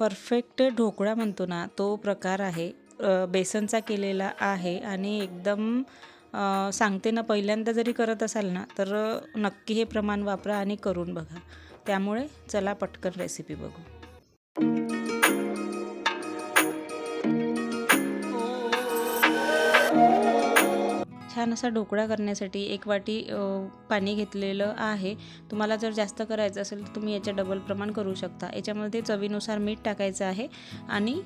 Perfect dhokla म्हणतो ना तो प्रकार आहे. बेसनचा केलेला आहे आणि एकदम सांगते ना पहिल्यांदा जरी करत असाल ना तर नक्की हे प्रमाण वापरा आणि करून बघा. त्यामुळे चला पटकन रेसिपी बघू. छान असा ढोकळा करण्यासाठी एक वाटी पाणी घेतलेलं आहे. तुम्हाला जर जास्त करायचं असेल तर तुम्ही याच्या डबल प्रमाण करू शकता. याच्यामध्ये चवीनुसार मीठ टाकायचं आहे आणि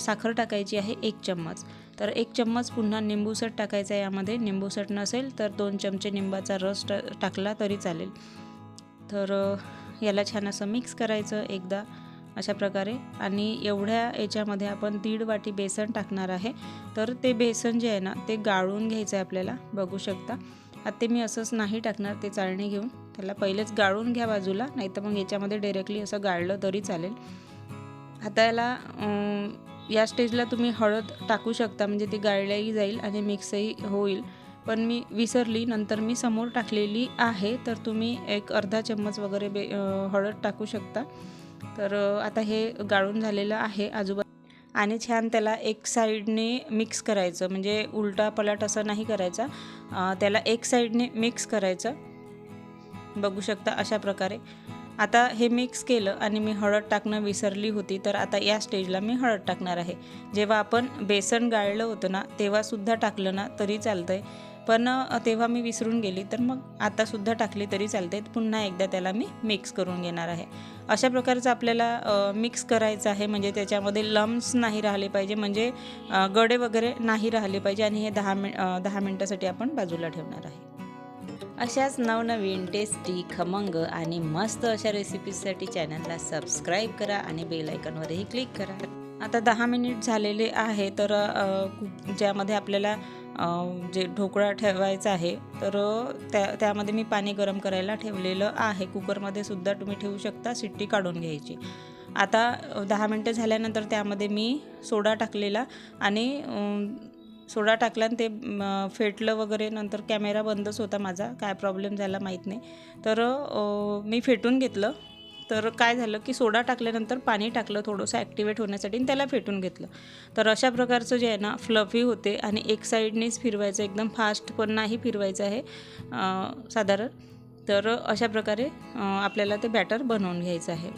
साखर टाकायची आहे एक चम्मच. तर एक चम्मच पुन्हा निंबूसट टाकायचं आहे यामध्ये. निंबूसट नसेल तर दोन चमचे निंबाचा रस टाकला तरी चालेल. तर याला छान असं मिक्स करायचं एकदा. अशा प्रकारे. आणि एवढ्या याच्यामध्ये आपण दीड वाटी बेसन टाकणार आहे. तर ते बेसन जे आहे ना ते गाळून घ्यायचं आहे आपल्याला. बघू शकता. आता ते मी असंच नाही टाकणार ते चाळणी घेऊन. त्याला पहिलेच गाळून घ्या बाजूला नाही तर मग याच्यामध्ये डायरेक्टली असं गाळलं तरी चालेल. आता याला या स्टेजला तुम्ही हळद टाकू शकता म्हणजे ती गाळल्याही जाईल आणि मिक्सही होईल. पण मी विसरली नंतर मी समोर टाकलेली आहे. तर तुम्ही एक अर्धा चम्मच वगैरे बे हळद टाकू शकता. तर आता हे गाळून झालेलं आहे आजूबाजू आणि छान त्याला एक साईडने मिक्स करायचं म्हणजे उलटा पलट असं नाही करायचा. त्याला एक साईडने मिक्स करायचं. बघू शकता अशा प्रकारे. आता हे मिक्स केलं आणि मी हळद टाकणं विसरली होती तर आता या स्टेजला मी हळद टाकणार आहे. जेव्हा आपण बेसन गाळलं होतं ना तेव्हासुद्धा टाकलं ना तरी चालतं आहे पण तेव्हा मी विसरून गेली. तर मग आतासुद्धा टाकली तरी चालते पुन्हा एकदा त्याला मी मिक्स करून घेणार आहे. अशा प्रकारचं आपल्याला मिक्स करायचं आहे. म्हणजे त्याच्यामध्ये लम्स नाही राहिले पाहिजे. म्हणजे गडे वगैरे नाही राहिले पाहिजे. आणि हे दहा मिन दहा मिनटासाठी आपण बाजूला ठेवणार आहे. अशाच नवनवीन टेस्टी खमंग आणि मस्त अशा रेसिपीजसाठी चॅनलला सबस्क्राईब करा आणि बेल आयकॉनवरही क्लिक करा. आता दहा मिनिट झालेले आहे. तर ज्यामध्ये आपल्याला जे ढोकळा ठेवायचा आहे तर त्या त्यामध्ये मी पाणी गरम करायला ठेवलेलं आहे. कुकरमध्ये सुद्धा तुम्ही ठेवू शकता शिट्टी काढून घ्यायची. आता दहा मिनटं झाल्यानंतर त्यामध्ये मी सोडा टाकलेला आणि सोडा टाकला आणि ते फेटलं वगैरे नंतर कॅमेरा बंदच होता माझा. काय प्रॉब्लेम झाला माहीत नाही. तर मी फेटून घेतलं. तर काय झालं की सोडा टाकल्यानंतर पाणी टाकलं थोडंसं ॲक्टिवेट होण्यासाठी आणि त्याला फेटून घेतलं. तर अशा प्रकारचं जे आहे ना फ्लफी होते आणि एक साईडनेच फिरवायचं एकदम फास्ट पण नाही फिरवायचं आहे साधारण. तर अशा प्रकारे आपल्याला ते बॅटर बनवून घ्यायचं आहे.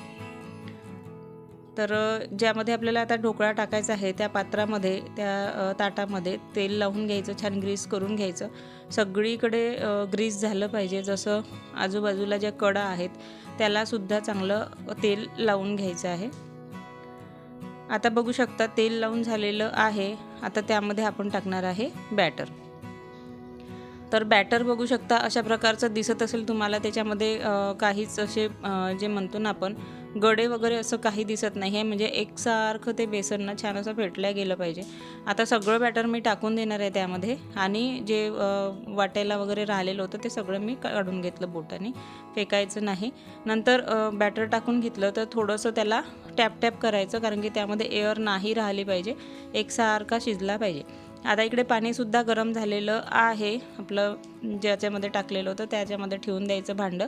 तर ज्यामध्ये आपल्याला आता ढोकळा टाकायचा आहे त्या पात्रामध्ये त्या ताटामध्ये तेल लावून घ्यायचं छान ग्रीस करून घ्यायचं. सगळीकडे ग्रीस झालं पाहिजे. जसं आजूबाजूला ज्या कडा आहेत त्यालासुद्धा चांगलं तेल लावून घ्यायचं आहे. आता बघू शकता तेल लावून झालेलं आहे. आता त्यामध्ये आपण टाकणार आहे बॅटर. तर बॅटर बघू शकता अशा प्रकारचं दिसत असेल तुम्हाला. त्याच्यामध्ये काहीच असे जे म्हणतो ना आपण गडे वगैरे असं काही दिसत नाही आहे. म्हणजे एकसारखं ते बेसनना छान असं फेटल्या गेलं पाहिजे. आता सगळं बॅटर मी टाकून देणार आहे त्यामध्ये. आणि जे वाटायला वगैरे राहिलेलं होतं ते सगळं मी काढून घेतलं बोटाने. फेकायचं नाही. नंतर बॅटर टाकून घेतलं तर थोडंसं त्याला टॅप टॅप करायचं कारण की त्यामध्ये एअर नाही राहिली पाहिजे. एकसारखा शिजला पाहिजे. आता इकडे पाणीसुद्धा गरम झालेलं आहे. आपलं ज्याच्यामध्ये टाकलेलं होतं त्याच्यामध्ये ठेवून द्यायचं भांडं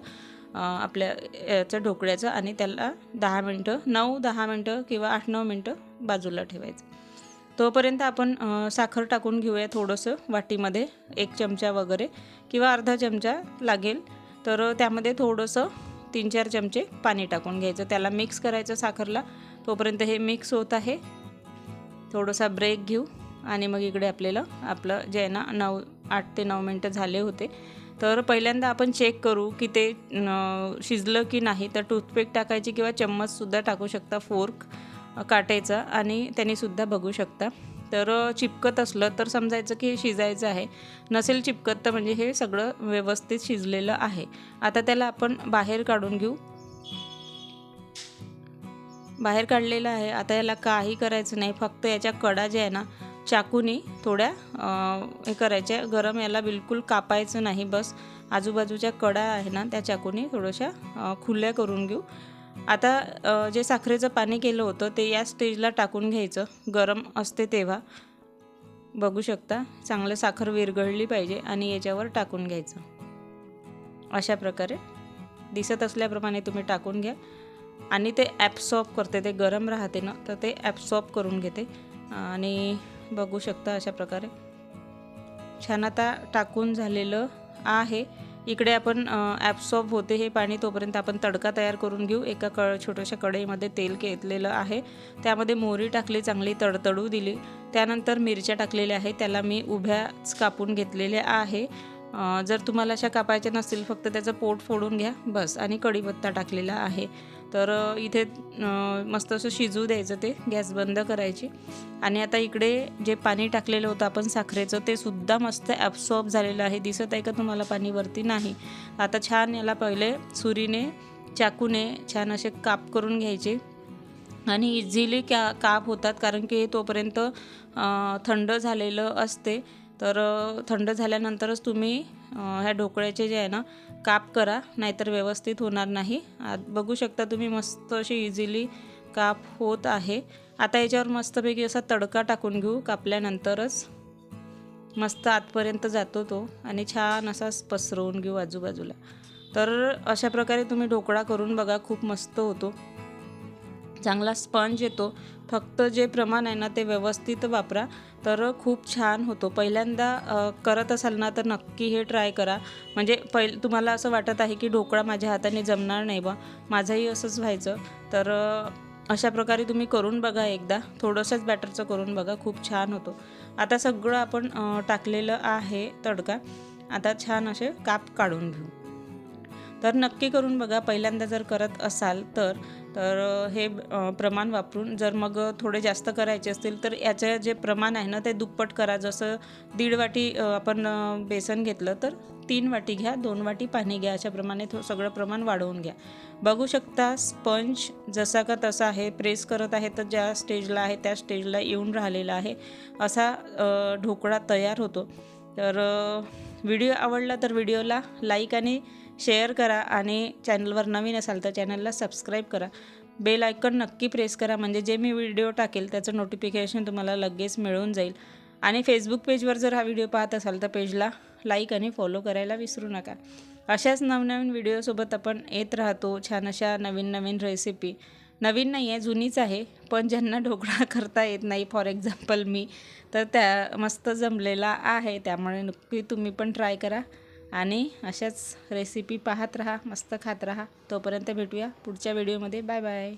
आपल्या याचं ढोकळ्याचं आणि त्याला दहा मिनटं नऊ दहा मिनटं किंवा आठ नऊ मिनटं बाजूला ठेवायचं. तोपर्यंत आपण साखर टाकून घेऊया थोडंसं वाटीमध्ये एक चमचा वगैरे किंवा अर्धा चमचा लागेल. तर त्यामध्ये थोडंसं तीन चार चमचे पाणी टाकून घ्यायचं. त्याला मिक्स करायचं साखरला. तोपर्यंत हे मिक्स होत आहे. थोडासा ब्रेक घेऊ. आणि मग इकडे आपल्याला आपलं जे आहे ना नऊ आठ ते नऊ मिनटं झाले होते. तर पहिल्यांदा आपण चेक करू की ते शिजलं की नाही. तर टूथपेक टाकायची किंवा चम्मचसुद्धा टाकू शकता फोर्क काटायचा आणि त्यानीसुद्धा बघू शकता. तर चिपकत असलं तर समजायचं की हे शिजायचं आहे. नसेल चिपकत तर म्हणजे हे सगळं व्यवस्थित शिजलेलं आहे. आता त्याला आपण बाहेर काढून घेऊ. बाहेर काढलेलं आहे. आता याला काही करायचं नाही. फक्त याच्या कडा ज्या आहे ना चाकूनी थोड्या हे करायच्या. गरम याला बिलकुल कापायचं नाही. बस आजूबाजूच्या कडा आहे ना त्या चाकूनी थोड्याशा खुल्या करून घेऊ. आता जे साखरेचं पाणी केलं होतं ते या स्टेजला टाकून घ्यायचं. गरम असते तेव्हा. बघू शकता चांगलं साखर विरघळली पाहिजे आणि याच्यावर टाकून घ्यायचं. अशा प्रकारे. दिसत असल्याप्रमाणे तुम्ही टाकून घ्या. आणि ते ॲप्सॉप करते ते गरम राहते ना तर ते ॲप्सॉप करून घेते. आणि बघू शकता अशा प्रकारे. छान आता टाकून झालेलं आहे. इकडे आपण ॲप्सॉप होते हे पाणी तोपर्यंत आपण तडका तयार करून घेऊ. एका क छोट्याशा कढईमध्ये तेल घेतलेलं आहे. त्यामध्ये मोहरी टाकली चांगली तडतडू दिली. त्यानंतर मिरच्या टाकलेल्या आहे त्याला मी उभ्याच कापून घेतलेल्या आहे. जर तुम्हाला अशा कापायच्या नसतील फक्त त्याचं पोट फोडून घ्या. बस. आणि कढीपत्ता टाकलेला आहे. तर इथे मस्त असं शिजू द्यायचं ते. गॅस बंद करायची. आणि आता इकडे जे पाणी टाकलेलं होतं आपण साखरेचं ते सुद्धा मस्त ॲब्सॉर्ब झालेलं आहे. दिसत आहे का तुम्हाला पाणी वरती नाही. आता छान याला पहिले सुरीने चाकूने छान असे काप करून घ्यायचे. आणि इझिली क्या काप होतात. कारण की तोपर्यंत थंड झालेलं असते. तर थंड झाल्यानंतरच तुम्ही ह्या ढोकळ्याचे जे आहे ना काप करा नाहीतर व्यवस्थित होणार नाही. आत बघू शकता तुम्ही मस्त अशी इझिली काप होत आहे. आता याच्यावर मस्तपैकी असा तडका टाकून घेऊ कापल्यानंतरच. मस्त आतपर्यंत जातो तो आणि छान असा पसरवून घेऊ आजूबाजूला. तर अशा प्रकारे तुम्ही ढोकळा करून बघा खूप मस्त होतो. चांगला स्पंज येतो. फक्त जे प्रमाण आहे ना ते व्यवस्थित वापरा. तर खूप छान होतो. पहिल्यांदा करत असाल ना तर नक्की हे ट्राय करा. म्हणजे पहिल तुम्हाला असं वाटत आहे की ढोकळा माझ्या हाताने जमणार नाही बा. माझंही असंच व्हायचं. तर अशा प्रकारे तुम्ही करून बघा एकदा. थोडंसंच बॅटरचं करून बघा. खूप छान होतो. आता सगळं आपण टाकलेलं आहे तडका. आता छान असे काप काढून घेऊ. तर नक्की करून बघा. पहिल्यांदा जर करत असाल तर तर हे प्रमाण वापरून जर मग थोडे जास्त करायचे असतील तर याचं जे प्रमाण आहे ना ते दुप्पट करा. जसं दीड वाटी आपण बेसन घेतलं तर तीन वाटी घ्या दोन वाटी पाणी घ्या अशाप्रमाणे थो सगळं प्रमाण वाढवून घ्या. बघू शकता स्पंज जसा का तसा आहे प्रेस करत आहे तर ज्या स्टेजला आहे त्या स्टेजला येऊन राहिलेला आहे असा ढोकळा तयार होतो. तर व्हिडिओ आवडला तर व्हिडिओला लाईक आणि शेअर करा आणि चॅनलवर नवीन असाल तर चॅनलला सबस्क्राईब करा. बेल आयकॉन नक्की प्रेस करा म्हणजे जे मी व्हिडिओ टाकेल त्याचं नोटिफिकेशन तुम्हाला लगेच मिळून जाईल. आणि फेसबुक पेजवर जर हा व्हिडिओ पाहत असाल तर पेजला लाईक आणि फॉलो करायला विसरू नका. अशाच नवनवीन व्हिडिओसोबत आपण येत राहतो छान अशा नवीन नवीन रेसिपी नवीन नाही आहे जुनीच आहे पण ज्यांना ढोकळा करता येत नाही फॉर एक्झाम्पल मी तर त्या मस्त जमलेला आहे त्यामुळे नक्की तुम्ही पण ट्राय करा. आणि अशाच रेसिपी पाहत राहा मस्त खात राहा. तोपर्यंत भेटूया पुढच्या व्हिडिओमध्ये बाय बाय